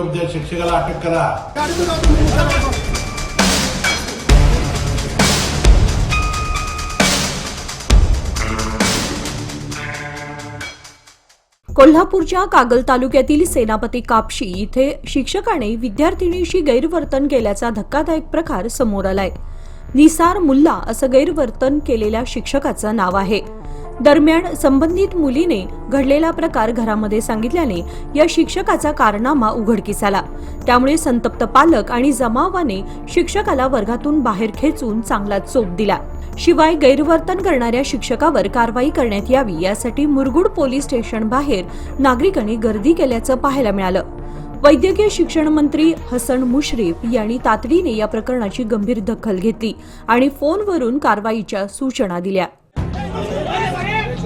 ताबडतोब शिक्षकाला अटक करा. कोल्हापूरच्या कागल तालुक्यातील सेनापती कापशी इथे शिक्षकाने विद्यार्थिनीशी गैरवर्तन केल्याचा धक्कादायक प्रकार समोर आलाय. निसार मुल्ला असं गैरवर्तन केलेल्या शिक्षकाचं नाव आहे. दरम्यान संबंधित मुलीने घडलेला प्रकार घरामध्ये सांगितल्याने या शिक्षकाचा कारनामा उघडकीस आला. त्यामुळे संतप्त पालक आणि जमावाने शिक्षकाला वर्गातून बाहेर खेचून चांगला चोप दिला. शिवाय गैरवर्तन करणाऱ्या शिक्षकावर कारवाई करण्यात यावी यासाठी मुरगुड पोलीस स्टेशन बाहेर नागरिकांनी गर्दी केल्याचं पाहायला मिळालं. वैद्यकीय शिक्षण मंत्री हसन मुश्रीफ यांनी तातडीने या प्रकरणाची गंभीर दखल घेतली आणि फोनवरून कारवाईच्या सूचना दिल्या.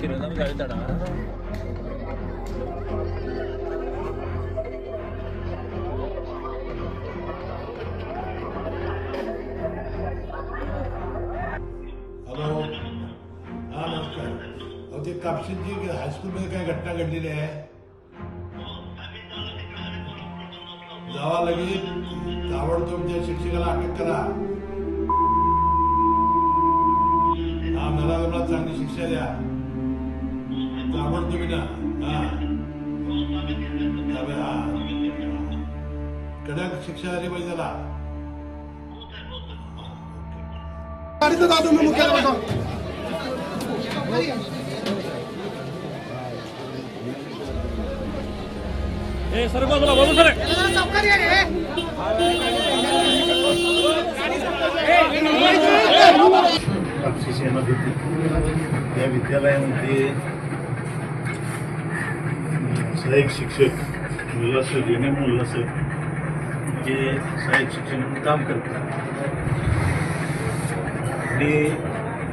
ಕಿಲೋಮೀಟರ್ ಗಾಡಿ ತಡ हॅलो. हा नमस्कार. अहो ते कापशींची हायस्कूलमध्ये काय घटना घडलेली आहे? जावा लगेच. ताबडतोब त्या शिक्षकाला अटक करा. हा मला चांगली शिक्षा द्या. ना हा ताबे, हा कडक शिक्षा झाली पाहिजे त्याला गाडीचं दादू मी मुख्याला बसव. ए सर बाजूला बाजू सर कापशी सेनापती या विद्यालयामध्ये सहाय्यक शिक्षक मुल्ला सर रेने मुल्ला सर जे सहाय्यक शिक्षक म्हणून काम करतात. आणि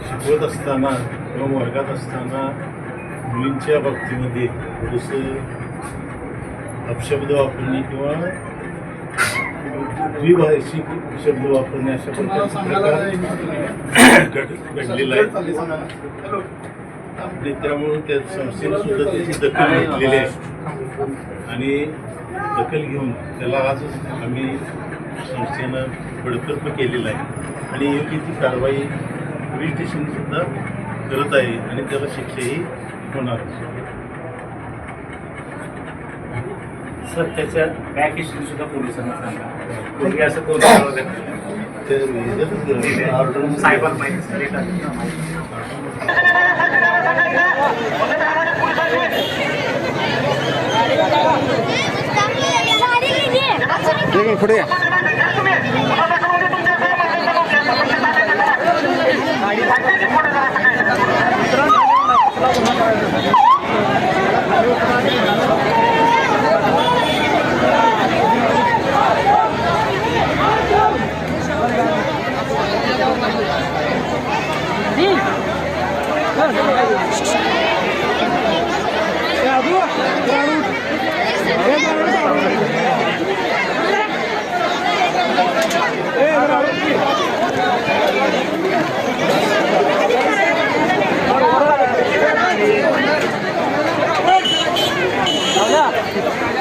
शिकवत असताना किंवा वर्गात असताना मुलींच्या बाबतीमध्ये थोडंसं अपशब्द वापरणे किंवा द्विभाषिक शब्द वापरणे अशा प्रकारचे प्रकार घड- घडलेला आहे. आणि त्यामुळे त्या संस्थेने सुद्धा त्याची दखल घेतलेली आहे. आणि दखल घेऊन त्याला आजच आम्ही संस्थेनं बडतर्फ केलेलं आहे. आणि योग्य ती कारवाई पोलीस स्टेशन सुद्धा करत आहे आणि त्याला शिक्षाही होणार सर त्याच्या बॅक हिस्ट्री सुद्धा पोलिसांना सांगा. तुम्ही असं कोण सायबर माहिती ਫੜਿਆ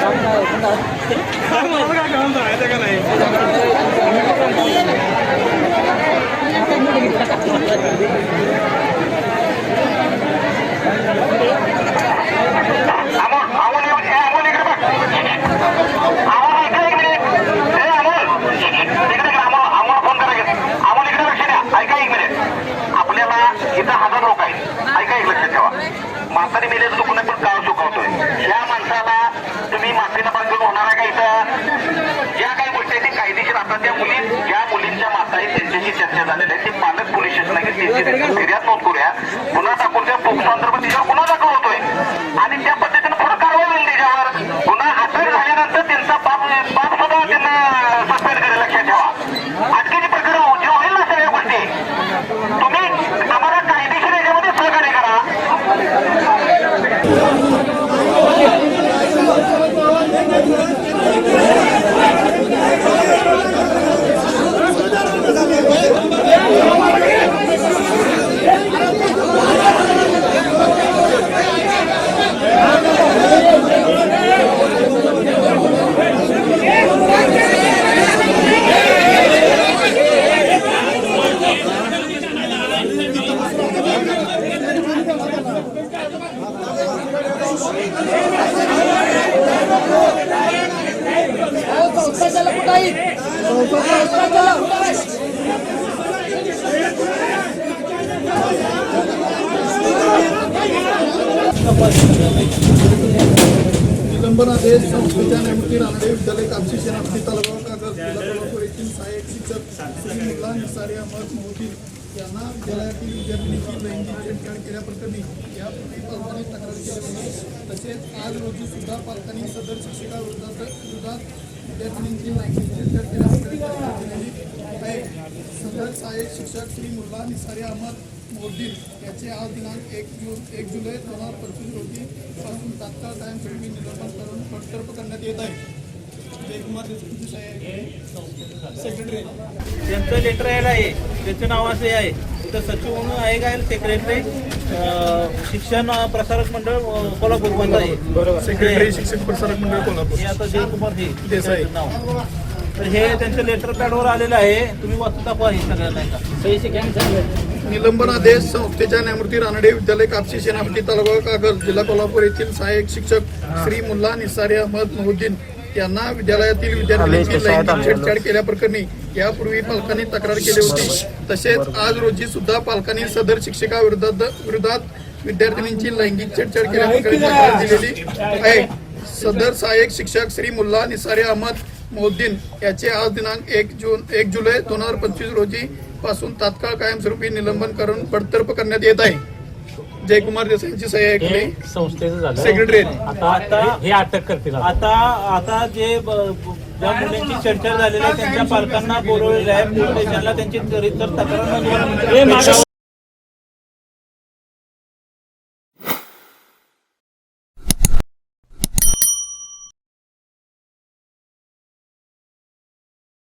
không thôi không thôi không thôi cái này आहेत चर्चा झालेली आहे. ती पालक पोलीस स्टेशन घेतली फिर्याद नोंद करूया. पुन्हा आपण त्या पोक्सो अंतर्गत निलंबन आदेश संस्थेच्या नेमकी रानडे विद्यालय कापशी सेनापती तालुका कागद जिल्हा कोल्हापूर येथील सहाय्यक शिक्षक श्री मुल्ला निसारी अहमद मोदी यांना विद्यालयातील विद्यार्थिनीची लैंगिक छेडछाड केल्याप्रकरणी यापूर्वी पालकांनी तक्रार केली होती. तसेच आज रोजी सुद्धा पालकांनी सदर शिक्षकाविरोधात विरोधात विद्यार्थिनींची आहे सदर सहाय्यक शिक्षक श्री मुल्ला निसारी अहमद मोदी याचे आज दिनांक एक जून एक जुलै दोन हजार पंचवीस रोजी पासून तात्काळ कायमस्वरूपी निलंबन करून बडतर्फ करण्यात येत आहे सेक्रेटरी त्यांचं लेटर यायला आहे. त्याचं नाव असे आहे. इथं सचिव म्हणून आहे काय सेक्रेटरी शिक्षण प्रसारक मंडळ कोल्हापूर बंद आहे. बरोबर. सेक्रेटरी शिक्षक प्रसारक मंडळ कोल्हापूर. हे आता जयकुमार हे देसाई. नाव. तर हे त्यांचं लेटर पॅडवर आलेलं आहे. तुम्ही दाखवा हे सगळ्यांना. निलंबन आदेश संस्थेच्या न्यायमूर्ती रानडे विद्यालय कापशी सेनापती तालुका कागल जिल्हा कोल्हापूर येथील सहाय्यक शिक्षक श्री मुल्ला निसारी अहमद मोहुद्दीन. यांना विद्यालयातील विद्यार्थ्यांची लैंगिक छेडछाड केल्याप्रकरणी यापूर्वी पालकांनी तक्रार केली होती. तसेच आज रोजी सुद्धा पालकांनी सदर शिक्षकाविरोधात विरोधात विद्यार्थिनींची लैंगिक छेडछाड केल्याप्रकरणी तक्रार दिलेली आहे. सदर सहाय्यक शिक्षक श्री मुल्ला निसारी अहमद मोहुद्दीन याचे आज दिनांक एक जून एक जुलै दोन हजार पंचवीस रोजी पासून तात्काळ कायमस्वरूपी निलंबन करून बडतर्फ करण्यात येत आहे. जयकुमार देसाईंची सही आहे संस्थेचं झालं. सेक्रेटरी आता आता हे अटक करतील आता. आता आता जे ब- ब- ज्या मुलांची चर्चा झालेली आहे त्यांच्या पालकांना बोलवलेलं आहे पोलीस स्टेशनला त्यांची रितर तक्रार नोंदवून